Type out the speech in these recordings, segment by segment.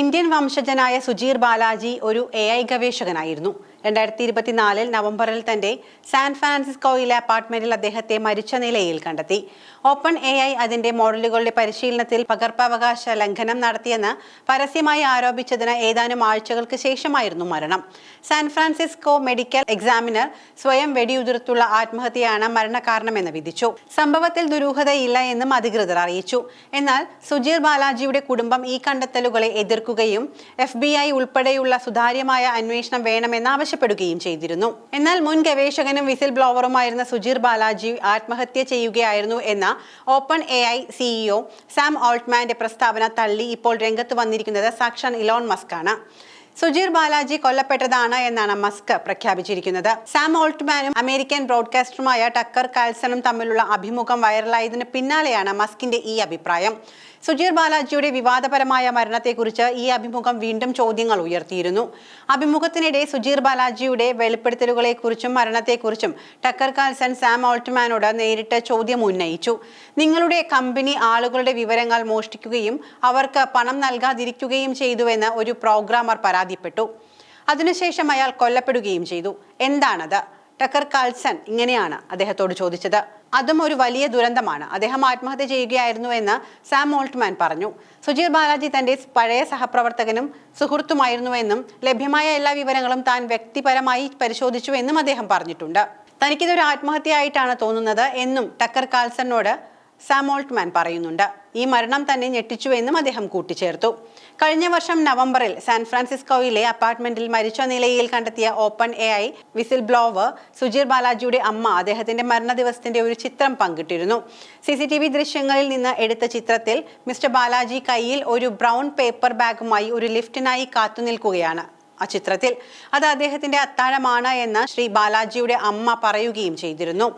Indian വംശജനായ സുജീർ ബാലാജി ഒരു A I ഗവേഷകനായിരുന്നു. രണ്ടായിരത്തി ഇരുപത്തിനാലിൽ നവംബറിൽ തന്റെ സാൻ ഫ്രാൻസിസ്കോയിലെ അപ്പാർട്ട്മെന്റിൽ അദ്ദേഹത്തെ മരിച്ച നിലയിൽ കണ്ടെത്തി. ഓപ്പൺ എ ഐ അതിന്റെ മോഡലുകളുടെ പരിശീലനത്തിൽ പകർപ്പവകാശ ലംഘനം നടത്തിയെന്ന് പരസ്യമായി ആരോപിച്ചതിന് ഏതാനും ആഴ്ചകൾക്ക് ശേഷമായിരുന്നു മരണം. സാൻ ഫ്രാൻസിസ്കോ മെഡിക്കൽ എക്സാമിനർ സ്വയം വെടിയുതിർത്തുള്ള ആത്മഹത്യയാണ് മരണകാരണമെന്ന് വിധിച്ചു. സംഭവത്തിൽ ദുരൂഹതയില്ല എന്നും അധികൃതർ അറിയിച്ചു. എന്നാൽ സുജീർ ബാലാജിയുടെ കുടുംബം ഈ കണ്ടെത്തലുകളെ എതിർക്കുകയും എഫ് ഉൾപ്പെടെയുള്ള സുതാര്യമായ അന്വേഷണം വേണമെന്ന് ആവശ്യപ്പെടുകയും ചെയ്തിരുന്നു. എന്നാൽ മുൻ ഗവേഷകനും വിസിൽ ബ്ലോവറുമായിരുന്ന സുജീർ ബാലാജി ആത്മഹത്യ ചെയ്യുകയായിരുന്നു എന്ന Open A I CEO Sam ഓൾട്ട്മാന്റെ പ്രസ്താവന തള്ളി ഇപ്പോൾ രംഗത്ത് വന്നിരിക്കുന്നത് സാക്ഷാൻ ഇലോൺ മസ്ക് ആണ് സുജീർ ബാലാജി കൊല്ലപ്പെട്ടതാണ് എന്നാണ് മസ്ക് പ്രഖ്യാപിച്ചിരിക്കുന്നത്. സാം ഓൾട്ട്മാനും അമേരിക്കൻ ബ്രോഡ്കാസ്റ്ററുമായ ടക്കർ കാൽസണും തമ്മിലുള്ള അഭിമുഖം വൈറലായതിനു പിന്നാലെയാണ് മസ്കിന്റെ ഈ അഭിപ്രായം. സുജീർ ബാലാജിയുടെ വിവാദപരമായ മരണത്തെക്കുറിച്ച് ഈ അഭിമുഖം വീണ്ടും ചോദ്യങ്ങൾ ഉയർത്തിയിരുന്നു. അഭിമുഖത്തിനിടെ സുജീർ ബാലാജിയുടെ വെളിപ്പെടുത്തലുകളെക്കുറിച്ചും മരണത്തെക്കുറിച്ചും ടക്കർ കാൽസൺ സാം ഓൾട്ട്മാനോട് നേരിട്ട് ചോദ്യം ഉന്നയിച്ചു. നിങ്ങളുടെ കമ്പനി ആളുകളുടെ വിവരങ്ങൾ മോഷ്ടിക്കുകയും അവർക്ക് പണം നൽകാതിരിക്കുകയും ചെയ്തുവെന്ന് ഒരു പ്രോഗ്രാമർ പരാതിപ്പെട്ടു. അതിനുശേഷം അയാൾ കൊല്ലപ്പെടുകയും ചെയ്തു. എന്താണത്? ടക്കർ കാൾസൺ ഇങ്ങനെയാണ് അദ്ദേഹത്തോട് ചോദിച്ചത്. അതും ഒരു വലിയ ദുരന്തമാണ്. അദ്ദേഹം ആത്മഹത്യ ചെയ്യുകയായിരുന്നു എന്ന് സാം ഓൾട്ട്മാൻ പറഞ്ഞു. സുജീർ ബാലാജി തന്റെ പഴയ സഹപ്രവർത്തകനും സുഹൃത്തുമായിരുന്നുവെന്നും ലഭ്യമായ എല്ലാ വിവരങ്ങളും താൻ വ്യക്തിപരമായി പരിശോധിച്ചു എന്നും അദ്ദേഹം പറഞ്ഞിട്ടുണ്ട്. തനിക്കിതൊരു ആത്മഹത്യയായിട്ടാണ് തോന്നുന്നത് എന്നും ടക്കർ കാൾസണിനോട് സാം ഓൾട്ട്മാൻ പറയുന്നുണ്ട് ഈ മരണം തന്നെ ഞെട്ടിച്ചു എന്നും അദ്ദേഹം കൂട്ടിച്ചേർത്തു. കഴിഞ്ഞ വർഷം നവംബറിൽ സാൻ ഫ്രാൻസിസ്കോയിലെ അപ്പാർട്ട്മെന്റിൽ മരിച്ച നിലയിൽ കണ്ടെത്തിയ Open A I whistleblower Suchir ബാലാജിയുടെ അമ്മ അദ്ദേഹത്തിന്റെ മരണ ദിവസത്തിന്റെ ഒരു ചിത്രം പങ്കിട്ടിരുന്നു. സി സി ടി വി ദൃശ്യങ്ങളിൽ നിന്ന് എടുത്ത ചിത്രത്തിൽ മിസ്റ്റർ ബാലാജി കയ്യിൽ ഒരു ബ്രൗൺ പേപ്പർ ബാഗുമായി ഒരു ലിഫ്റ്റിനായി കാത്തുനിൽക്കുകയാണ്. ആ ചിത്രത്തിൽ. അത് അദ്ദേഹത്തിന്റെ അത്താഴമാണ് എന്ന് ശ്രീ ബാലാജിയുടെ അമ്മ പറയുകയും ചെയ്തിരുന്നു.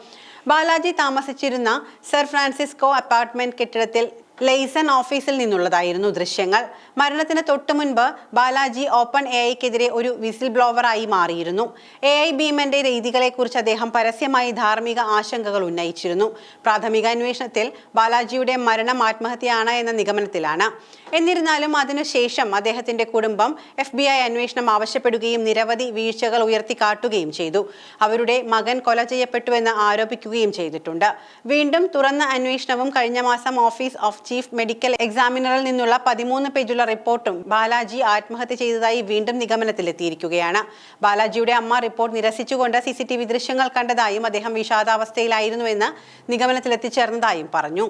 ബാലാജി താമസിച്ചിരുന്ന സർ ഫ്രാൻസിസ്കോ അപ്പാർട്ട്മെന്റ് കെട്ടിടത്തിൽ ലെയ്സൺ ഓഫീസിൽ നിന്നുള്ളതായിരുന്നു ദൃശ്യങ്ങൾ. മരണത്തിന് തൊട്ടു മുൻപ് ബാലാജി ഓപ്പൺ എ ഐക്കെതിരെ ഒരു വിസിൽ ബ്ലോവറായി മാറിയിരുന്നു. എ ഐ ഭീമന്റെ രീതികളെക്കുറിച്ച് അദ്ദേഹം പരസ്യമായി ധാർമ്മിക ആശങ്കകൾ ഉന്നയിച്ചിരുന്നു. പ്രാഥമിക അന്വേഷണത്തിൽ ബാലാജിയുടെ മരണം ആത്മഹത്യയാണ് എന്ന നിഗമനത്തിലാണ്. എന്നിരുന്നാലും അതിനുശേഷം അദ്ദേഹത്തിന്റെ കുടുംബം എഫ് ബി ഐ അന്വേഷണം ആവശ്യപ്പെടുകയും നിരവധി വീഴ്ചകൾ ഉയർത്തിക്കാട്ടുകയും ചെയ്തു. അവരുടെ മകൻ കൊല ചെയ്യപ്പെട്ടുവെന്ന് ആരോപിക്കുകയും ചെയ്തിട്ടുണ്ട്. വീണ്ടും തുറന്ന അന്വേഷണവും കഴിഞ്ഞ മാസം ഓഫീസ് ഓഫ് ചീഫ് മെഡിക്കൽ എക്സാമിനറിൽ നിന്നുള്ള പതിമൂന്ന് പേജുള്ള റിപ്പോർട്ടും ബാലാജി ആത്മഹത്യ ചെയ്തതായി വീണ്ടും നിഗമനത്തിലെത്തിയിരിക്കുകയാണ്. ബാലാജിയുടെ അമ്മ റിപ്പോർട്ട് നിരസിച്ചുകൊണ്ട് സി സി ടി വി ദൃശ്യങ്ങൾ കണ്ടതായും അദ്ദേഹം വിഷാദാവസ്ഥയിലായിരുന്നുവെന്ന് നിഗമനത്തിലെത്തിച്ചേർന്നതായും പറഞ്ഞു.